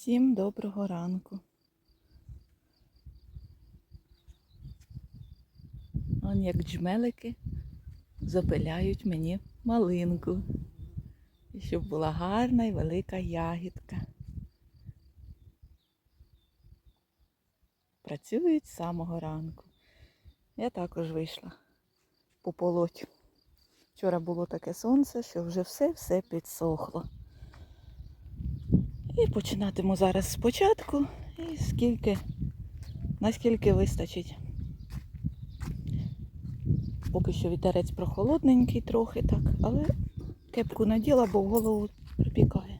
Всім доброго ранку. Он як джмелики запиляють мені малинку. І щоб була гарна і велика ягідка. Працюють з самого ранку. Я також вийшла пополоть. Вчора було таке сонце, що вже все-все підсохло. І починатиму зараз спочатку. І скільки, наскільки вистачить. Поки що вітерець прохолодненький трохи так, але кепку наділа, бо в голову припікає.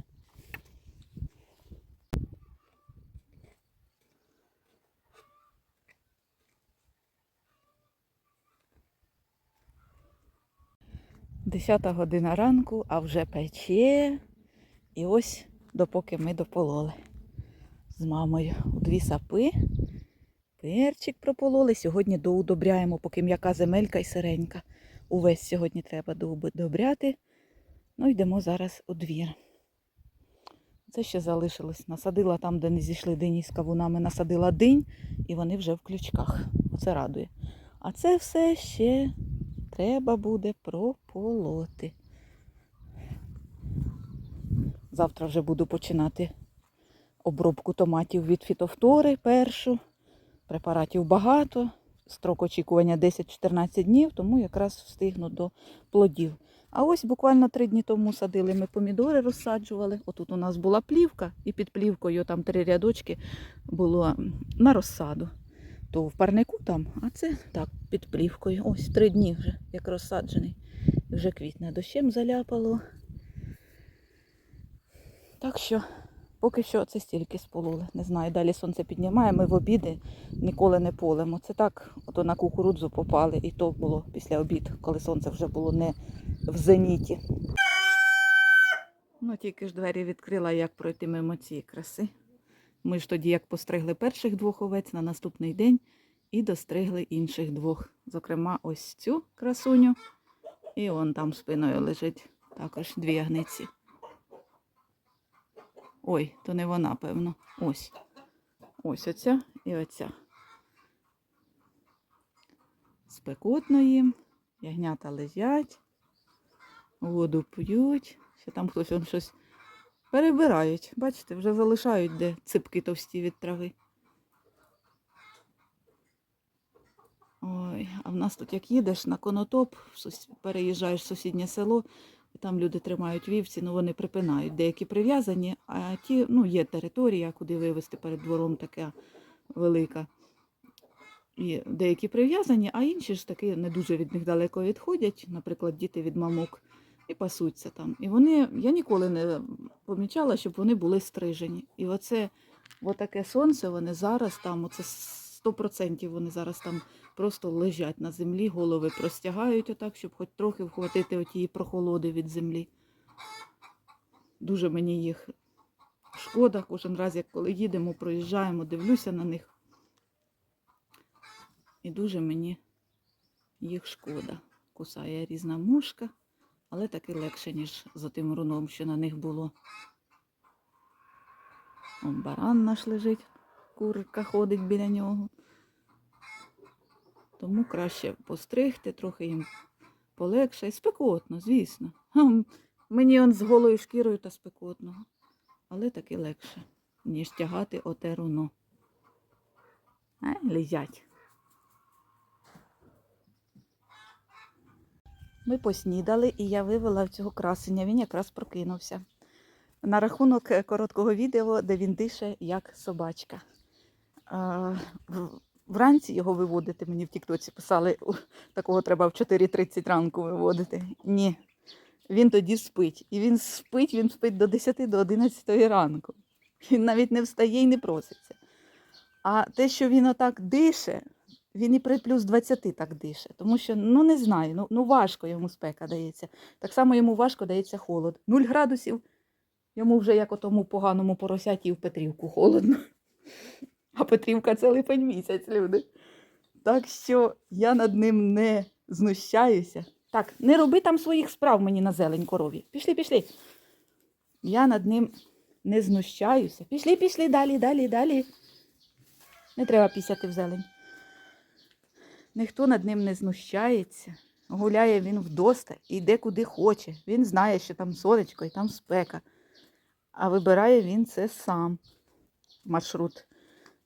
Десята година ранку, а вже пече. І ось допоки ми допололи з мамою у дві сапи. Перчик пропололи. Сьогодні доудобряємо, поки м'яка земелька і сиренька. Увесь сьогодні треба доудобряти. Ну, йдемо зараз у двір. Це ще залишилось. Насадила там, де не зійшли дині з кавунами, насадила динь, і вони вже в ключках. Оце радує. А це все ще треба буде прополоти. Завтра вже буду починати обробку томатів від фітофтори першу. Препаратів багато. Строк очікування 10-14 днів, тому якраз встигну до плодів. А ось буквально три дні тому садили ми помідори, розсаджували. Отут у нас була плівка, і під плівкою там три рядочки було на розсаду. То в парнику там, а це так, під плівкою. Ось три дні вже, як розсаджений. Вже квітне дощем заляпало. Так що, поки що це стільки спололи. Не знаю, далі сонце піднімає, ми в обіди ніколи не полимо. Це так, ото на кукурудзу попали, і то було після обід, коли сонце вже було не в зеніті. Ну, тільки ж двері відкрила, як пройти мимо цієї краси. Ми ж тоді, як постригли перших двох овець на наступний день і достригли інших двох. Зокрема, ось цю красуню. І он там спиною лежить також дві ягниці. Ой, то не вона, певно. Ось. Ось оця і оця. Спекотно їм, ягнята лежать, воду п'ють. Ще там хтось он щось перебирають. Бачите, вже залишають, де ципки товсті від трави. Ой, а в нас тут як їдеш на конотоп, переїжджаєш в сусіднє село, там люди тримають вівці, ну вони припинають. Деякі прив'язані, а ті, ну, є територія, куди вивезти перед двором така велика. І деякі прив'язані, а інші ж таки не дуже від них далеко відходять, наприклад, діти від мамок, і пасуться там. І вони, я ніколи не помічала, щоб вони були стрижені. І оце отаке сонце, вони зараз там, оце 100% вони зараз там просто лежать на землі, голови простягають отак, щоб хоч трохи вхватити отії прохолоди від землі. Дуже мені їх шкода. Кожен раз, як коли їдемо, проїжджаємо, дивлюся на них. І дуже мені їх шкода. Кусає різна мушка, але таки легше, ніж за тим руном, що на них було. Он баран наш лежить, курка ходить біля нього. Тому краще постригти, трохи їм полегше. І спекотно, звісно. Мені он з голою шкірою та спекотного. Але таки легше, ніж тягати оте руно. Е, лежать. Ми поснідали, і я вивела цього красення. Він якраз прокинувся. На рахунок е, короткого відео, де він дише як собачка. Вранці його виводити, мені в Тіктоці писали, такого треба в 4.30 ранку виводити. Ні. Він тоді спить. І він спить, він спить до 10 до 11 ранку. Він навіть не встає і не проситься. А те, що він отак дише, він і при плюс 20 так дише. Тому що, ну не знаю, ну, ну важко йому спека дається. Так само йому важко дається холод. 0 градусів йому вже як отому поганому поросяті в Петрівку холодно. А Петрівка це липень місяць, люди. Так що я над ним не знущаюся. Так, не роби там своїх справ мені на зелень корові. Пішли, пішли. Я над ним не знущаюся. Пішли, пішли далі, далі, далі. Не треба пісяти в зелень. Ніхто над ним не знущається. Гуляє він вдоста, йде куди хоче. Він знає, що там сонечко і там спека. А вибирає він це сам. Маршрут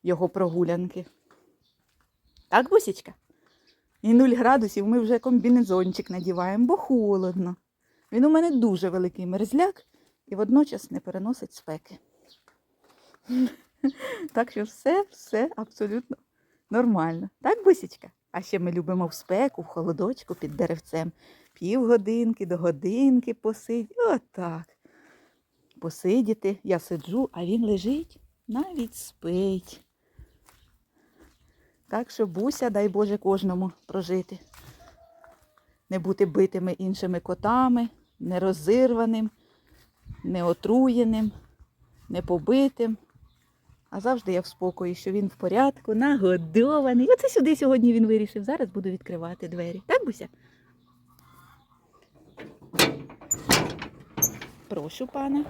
його прогулянки. Так, бусічка? І 0 градусів ми вже комбінезончик надіваємо, бо холодно. Він у мене дуже великий мерзляк і водночас не переносить спеки. Так що все, все абсолютно нормально. Так, бусічка? А ще ми любимо в спеку, в холодочку під деревцем. Півгодинки до годинки посидіти. Отак. Посидіти, я сиджу, а він лежить, навіть спить. Так що буся, дай Боже, кожному прожити. Не бути битими іншими котами, не розірваним, не отруєним, не побитим. А завжди я в спокої, що він в порядку, нагодований. Оце сюди сьогодні він вирішив. Зараз буду відкривати двері. Так, Буся? Прошу, пане.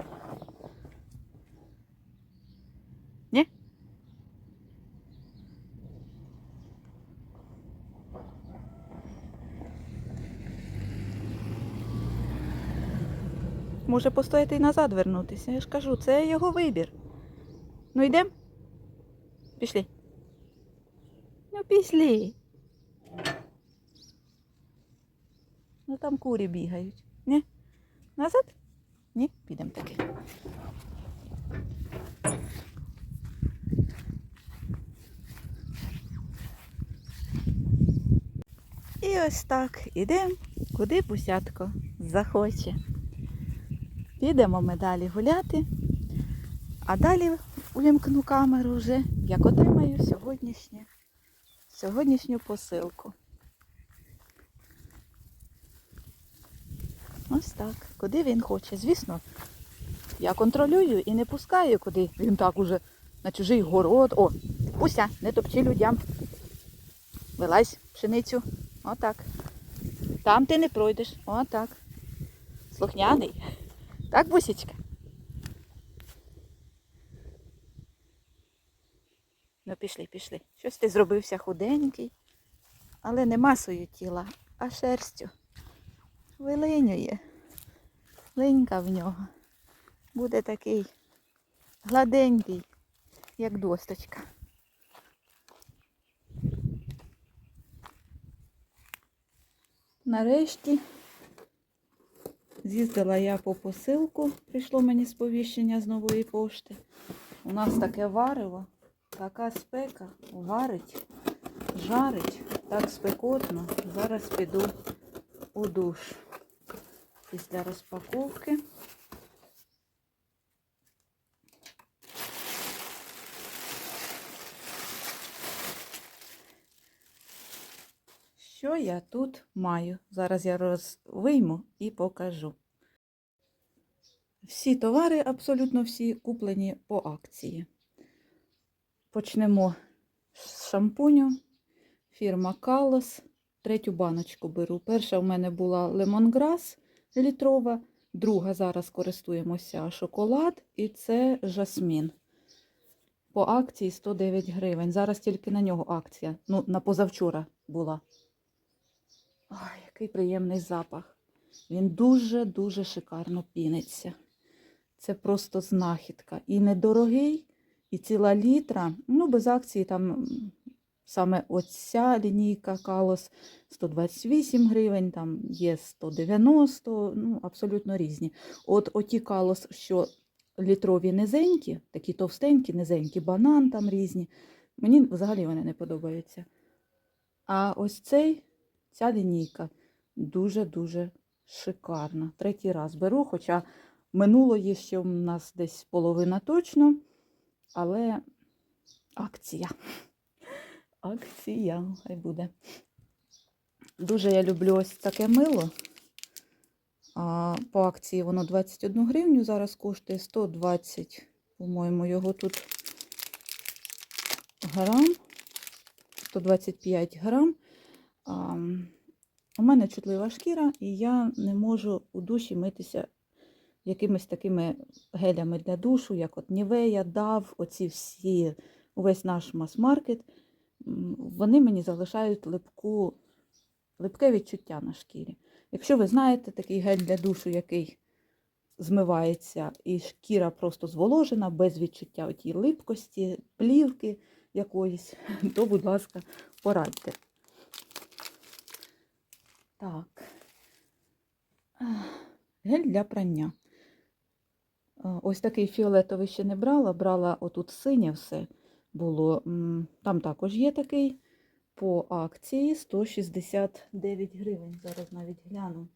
Може постояти і назад вернутися. Я ж кажу, це його вибір. Ну йдемо? Пішли. Ну пішли. Ну там курі бігають. Ні? Назад? Ні, підемо таки. І ось так ідемо, куди пусятко захоче. Підемо ми далі гуляти, а далі увімкну камеру вже, як отримаю сьогоднішнє, сьогоднішню посилку. Ось так, куди він хоче. Звісно, я контролюю і не пускаю, куди він так уже на чужий город. О, Уся, не топчи людям. Вилазь пшеницю. Отак. Там ти не пройдеш. Отак. Слухняний. Так, бусічка? Ну, пішли, пішли. Щось ти зробився худенький, але не масою тіла, а шерстю. Вилинює. Линька в нього. Буде такий гладенький, як досточка. Нарешті з'їздила я по посилку, прийшло мені сповіщення з нової пошти. У нас таке варево, така спека, варить, жарить, так спекотно. Зараз піду у душ після розпаковки. Що я тут маю? Зараз я розвийму і покажу. Всі товари, абсолютно всі, куплені по акції. Почнемо з шампуню. Фірма Калос. Третю баночку беру. Перша у мене була лемонграс літрова, друга зараз користуємося шоколад і це жасмін. По акції 109 гривень. Зараз тільки на нього акція. Ну, на позавчора була. Ой, який приємний запах. Він дуже-дуже шикарно піниться. Це просто знахідка. І недорогий, і ціла літра. Ну, без акції там саме оця лінійка Калос 128 гривень, там є 190, ну, абсолютно різні. От оті Калос, що літрові низенькі, такі товстенькі, низенькі, банан там різні. Мені взагалі вони не подобаються. А ось цей, ця лінійка дуже-дуже шикарна. Третій раз беру, хоча минулої ще у нас десь половина точно, але акція. Акція, хай буде. Дуже я люблю ось таке мило. А, по акції воно 21 гривню, зараз коштує 120, по-моєму, його тут грам, 125 грам. У мене чутлива шкіра, і я не можу у душі митися якимись такими гелями для душу, як от Нівея, Дав, оці всі, увесь наш мас-маркет, вони мені залишають липку, липке відчуття на шкірі. Якщо ви знаєте такий гель для душу, який змивається, і шкіра просто зволожена, без відчуття отій липкості, плівки якоїсь, то, будь ласка, порадьте. Так. Гель для прання. Е, Ось такий фіолетовий ще не брала, брала отут синє все було. Там також є такий по акції 169 гривень. Зараз навіть гляну.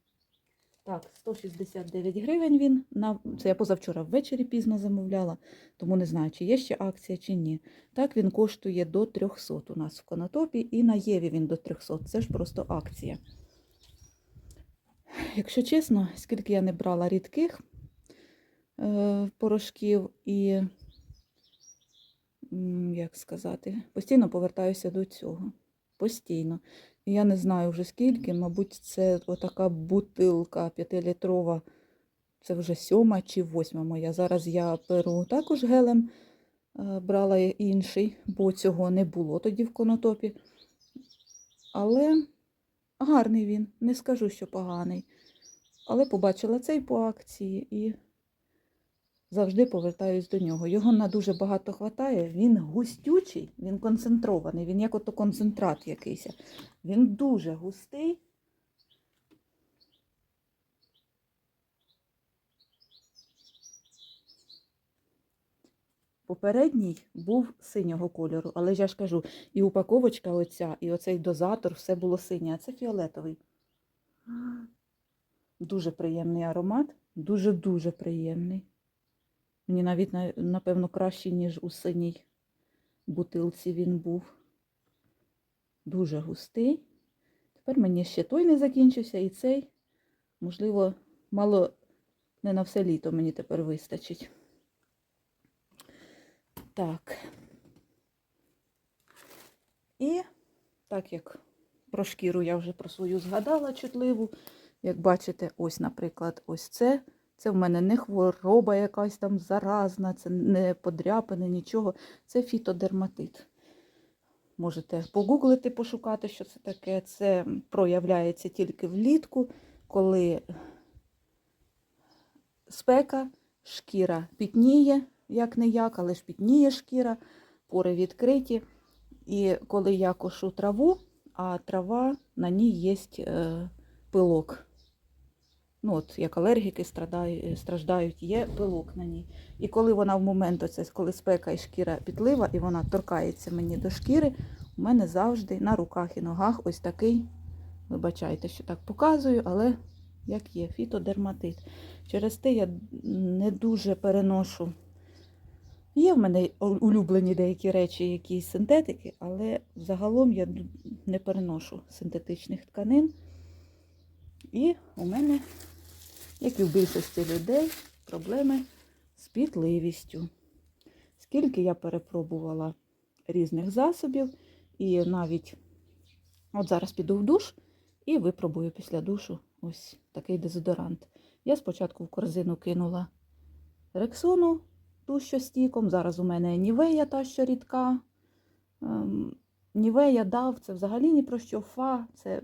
Так, 169 гривень він. На... Це я позавчора ввечері пізно замовляла, тому не знаю, чи є ще акція, чи ні. Так, він коштує до 300 у нас в Конотопі, і на Єві він до 300. Це ж просто акція. Якщо чесно, скільки я не брала рідких е, порошків і, як сказати, постійно повертаюся до цього. Постійно. Я не знаю вже скільки, мабуть, це отака бутилка 5-літрова, це вже сьома чи восьма моя. Зараз я перу також гелем, е, брала інший, бо цього не було тоді в конотопі. Але гарний він, не скажу, що поганий. Але побачила цей по акції і завжди повертаюсь до нього. Його на дуже багато хватає. Він густючий, він концентрований, він як ото концентрат якийсь. Він дуже густий. Попередній був синього кольору, але я ж кажу, і упаковочка оця, і оцей дозатор, все було синє, а це фіолетовий. Дуже приємний аромат, дуже-дуже приємний. Мені навіть, напевно, кращий, ніж у синій бутилці він був. Дуже густий. Тепер мені ще той не закінчився, і цей, можливо, мало не на все літо мені тепер вистачить. Так. І так як про шкіру я вже про свою згадала чутливу. Як бачите, ось, наприклад, ось це. Це в мене не хвороба якась там заразна, це не подряпини, нічого. Це фітодерматит. Можете погуглити, пошукати, що це таке. Це проявляється тільки влітку, коли спека, шкіра пітніє, як не як, але ж пітніє шкіра, пори відкриті. І коли я кошу траву, а трава на ній є е, пилок. Ну, от, як алергіки страдають, страждають, є пилок на ній. І коли вона в момент, оце, коли спека і шкіра пітлива, і вона торкається мені до шкіри, у мене завжди на руках і ногах ось такий, вибачайте, що так показую, але як є, фітодерматит. Через те я не дуже переношу. Є в мене улюблені деякі речі, якісь синтетики, але загалом я не переношу синтетичних тканин. І у мене, як і в більшості людей, проблеми з пітливістю. Скільки я перепробувала різних засобів, і навіть от зараз піду в душ і випробую після душу ось такий дезодорант. Я спочатку в корзину кинула рексону, ту, що стіком. Зараз у мене нівея та, що рідка. Ем, Нівея дав, це взагалі ні про що фа. Це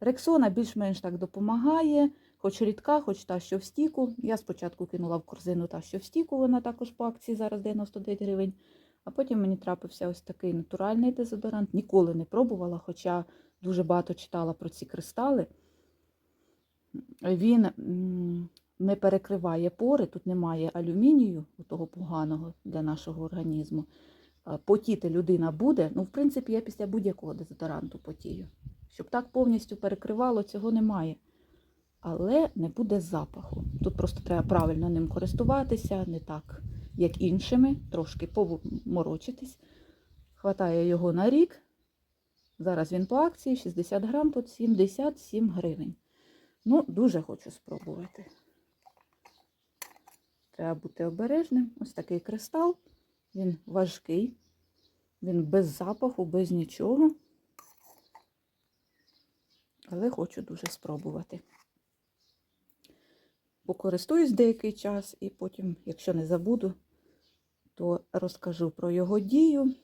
Рексона більш-менш так допомагає, хоч рідка, хоч та, що в стіку. Я спочатку кинула в корзину та, що в стіку, вона також по акції зараз 99 гривень. А потім мені трапився ось такий натуральний дезодорант. Ніколи не пробувала, хоча дуже багато читала про ці кристали. Він не перекриває пори, тут немає алюмінію, того поганого для нашого організму. Потіти людина буде, ну, в принципі, я після будь-якого дезодоранту потію. Щоб так повністю перекривало, цього немає. Але не буде запаху. Тут просто треба правильно ним користуватися, не так, як іншими, трошки поморочитись. Хватає його на рік. Зараз він по акції 60 грам, тут 77 гривень. Ну, дуже хочу спробувати. Треба бути обережним. Ось такий кристал. Він важкий, він без запаху, без нічого. Але хочу дуже спробувати. Покористуюсь деякий час і потім, якщо не забуду, то розкажу про його дію.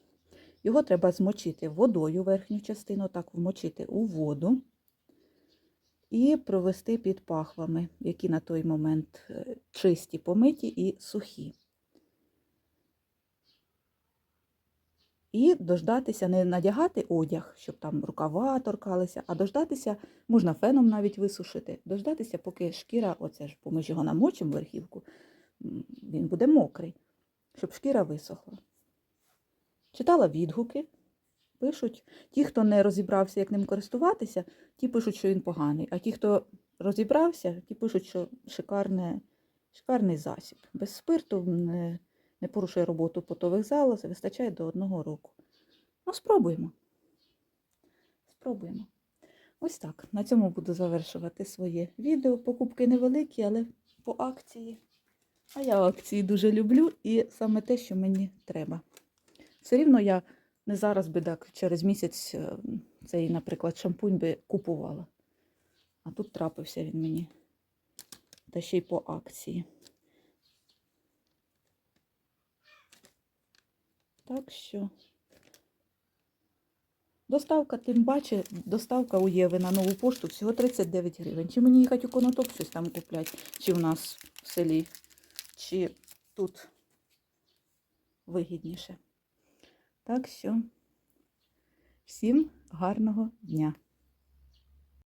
Його треба змочити водою верхню частину, так вмочити у воду і провести під пахвами, які на той момент е, чисті, помиті і сухі. І дождатися, не надягати одяг, щоб там рукава торкалися, а дождатися, можна феном навіть висушити, дождатися, поки шкіра, оце ж, бо ми ж його намочимо верхівку, він буде мокрий, щоб шкіра висохла. Читала відгуки, пишуть, ті, хто не розібрався, як ним користуватися, ті пишуть, що він поганий, а ті, хто розібрався, ті пишуть, що шикарне, шикарний засіб. Без спирту не, не порушує роботу потових залоз, вистачає до одного року. Ну, спробуємо. Спробуємо. Ось так. На цьому буду завершувати своє відео. Покупки невеликі, але по акції. А я акції дуже люблю і саме те, що мені треба. Все рівно я не зараз би так через місяць е, цей, наприклад, шампунь би купувала. А тут трапився він мені. Та ще й по акції. Так що. Доставка, тим паче, доставка у Єви на нову пошту всього 39 гривень. Чи мені їхати у конотоп щось там купляти, чи в нас в селі, чи тут вигідніше. Так що всім гарного дня!